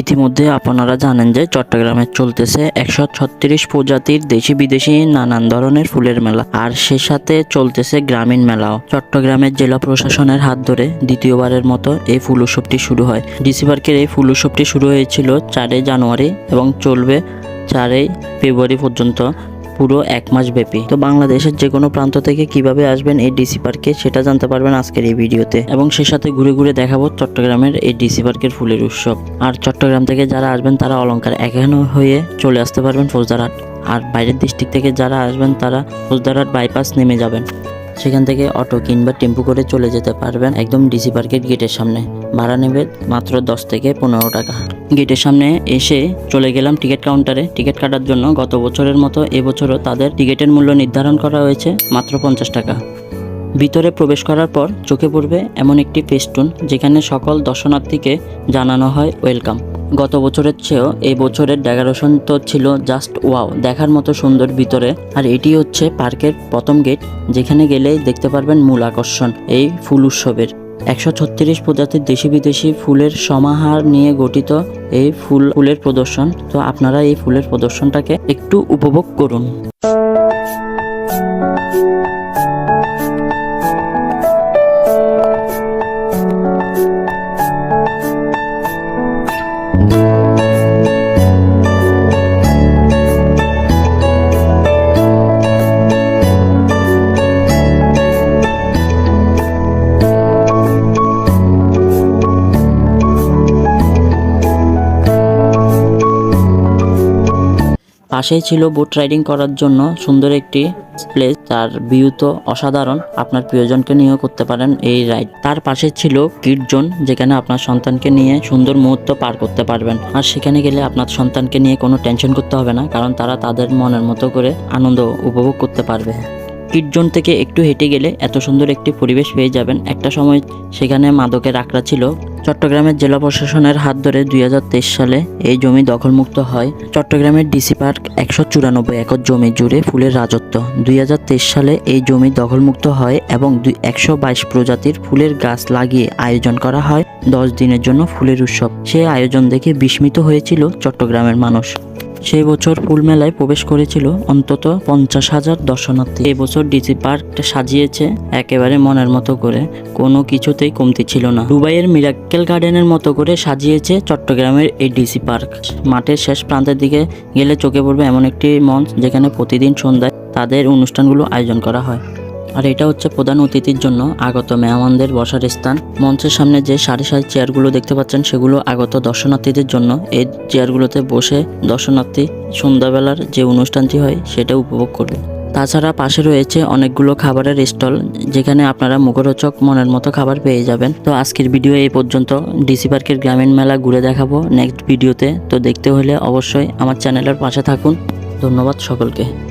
ইতিমধ্যে আপনারা জানেন যে চট্টগ্রামে চলতেছে একশো ছত্রিশ প্রজাতির দেশি বিদেশি নানান ধরনের ফুলের মেলা। আর সে সাথে চলতেছে গ্রামীণ মেলাও। চট্টগ্রামের জেলা প্রশাসনের হাত ধরে দ্বিতীয়বারের মতো এই ফুল উৎসবটি শুরু হয়। ডিসি পার্কের এই ফুল উৎসবটি শুরু হয়েছিল চারই জানুয়ারি এবং চলবে চারই ফেব্রুয়ারি পর্যন্ত। পুরো এক মাস ব্যাপী। তো বাংলাদেশের যে কোনো প্রান্ত থেকে কীভাবে আসবেন এই ডিসি পার্কে সেটা জানতে পারবেন আজকের এই ভিডিওতে। এবং সে সাথে ঘুরে ঘুরে দেখাবো চট্টগ্রামের এই ডিসি পার্কের ফুলের উৎসব। আর চট্টগ্রাম থেকে যারা আসবেন, তারা অলঙ্কার এখানে হয়ে চলে আসতে পারবেন ফৌজদারহাট। আর বাইরের ডিস্ট্রিক্ট থেকে যারা আসবেন, তারা ফৌজদারহাট বাইপাস নেমে যাবেন। সেখান থেকে অটো কিংবা টেম্পু করে চলে যেতে পারবেন একদম ডিসি পার্কের গেটের সামনে। ভাড়া নেবে মাত্র দশ থেকে পনেরো টাকা। গেটের সামনে এসে চলে গেলাম টিকিট কাউন্টারে। টিকিট কাটার জন্য গত বছরের মতো এবছরও তাদের টিকিটের মূল্য নির্ধারণ করা হয়েছে মাত্র পঞ্চাশ টাকা। ভিতরে প্রবেশ করার পর চোখে পড়বে এমন একটি ফেস্টুন যেখানে সকল দর্শনার্থীকে জানানো হয় ওয়েলকাম। গত বছরের চেয়েও এই বছরের ডেকোরেশন তো ছিল জাস্ট ওয়াও, দেখার মতো সুন্দর ভিতরে। আর এটি হচ্ছে পার্কের প্রথম গেট, যেখানে গেলেই দেখতে পারবেন মূল আকর্ষণ, এই ফুল উৎসবের। একশো ছত্রিশ প্রজাতির দেশি বিদেশি ফুলের সমাহার নিয়ে গঠিত এই ফুল ফুলের প্রদর্শন। তো আপনারা এই ফুলের প্রদর্শনটাকে একটু উপভোগ করুন। পাশেই ছিল বোট রাইডিং করার জন্য সুন্দর একটি প্লেস তার ভিউ তো অসাধারণ। আপনার প্রিয়জনকে নিয়েও করতে পারেন এই রাইড তার পাশে ছিল কিড জোন যেখানে আপনার সন্তানকে নিয়ে সুন্দর মুহূর্ত পার করতে পারবেন। আর সেখানে গেলে আপনার সন্তানকে নিয়ে কোনো টেনশন করতে হবে না, কারণ তারা তাদের মনের মতো করে আনন্দ উপভোগ করতে পারবে। কিড জোন থেকে একটু হেঁটে গেলে এত সুন্দর একটি পরিবেশ পেয়ে যাবেন। একটা সময় সেখানে মাদকের আখড়া ছিল চট্টগ্রামের জেলা প্রশাসনের হাত ধরে দুই হাজার তেইশ সালে এই জমি দখলমুক্ত হয়। চট্টগ্রামের ডিসি পার্ক একশো চুরানব্বই একর জমি জুড়ে ফুলের রাজত্ব। দুই হাজার তেইশ সালে এই জমি দখলমুক্ত হয় এবং দুই একশো বাইশ প্রজাতির ফুলের গাছ লাগিয়ে আয়োজন করা হয়। দশ দিনের জন্য ফুলের উৎসব। সে আয়োজন দেখে বিস্মিত হয়েছিল চট্টগ্রামের মানুষ। সেই বছর ফুল মেলায় প্রবেশ করেছিল অন্তত পঞ্চাশ হাজার দর্শনার্থী। বছর ডিসি পার্কটা সাজিয়েছে একেবারে মনের মতো করে। কোনো কিছুতেই কমতি ছিল না। দুবাইয়ের মিরাক্কেল গার্ডেনের মতো করে সাজিয়েছে চট্টগ্রামের এই ডিসি পার্ক। মাঠের শেষ প্রান্তের দিকে গেলে চোখে পড়বে এমন একটি মঞ্চ যেখানে প্রতিদিন সন্ধ্যায় তাদের অনুষ্ঠানগুলো আয়োজন করা হয়। আর এটা হচ্ছে প্রধান অতিথির জন্য আগত মেহমানদের বসার স্থান। মঞ্চের সামনে যে সারি সারি চেয়ারগুলো দেখতে পাচ্ছেন, সেগুলো আগত দর্শনার্থীদের জন্য। এই চেয়ারগুলোতে বসে দর্শনার্থী সন্ধ্যাবেলার যে অনুষ্ঠানটি হয়, সেটা উপভোগ করবে তাছাড়া পাশে রয়েছে অনেকগুলো খাবারের স্টল, যেখানে আপনারা মুখরোচক মনের মতো খাবার পেয়ে যাবেন। তো আজকের ভিডিও এই পর্যন্ত। ডিসি পার্কের গ্রামীণ মেলা ঘুরে দেখাবো নেক্সট ভিডিওতে। তো দেখতে হলে অবশ্যই আমার চ্যানেলের পাশে থাকুন। ধন্যবাদ সকলকে।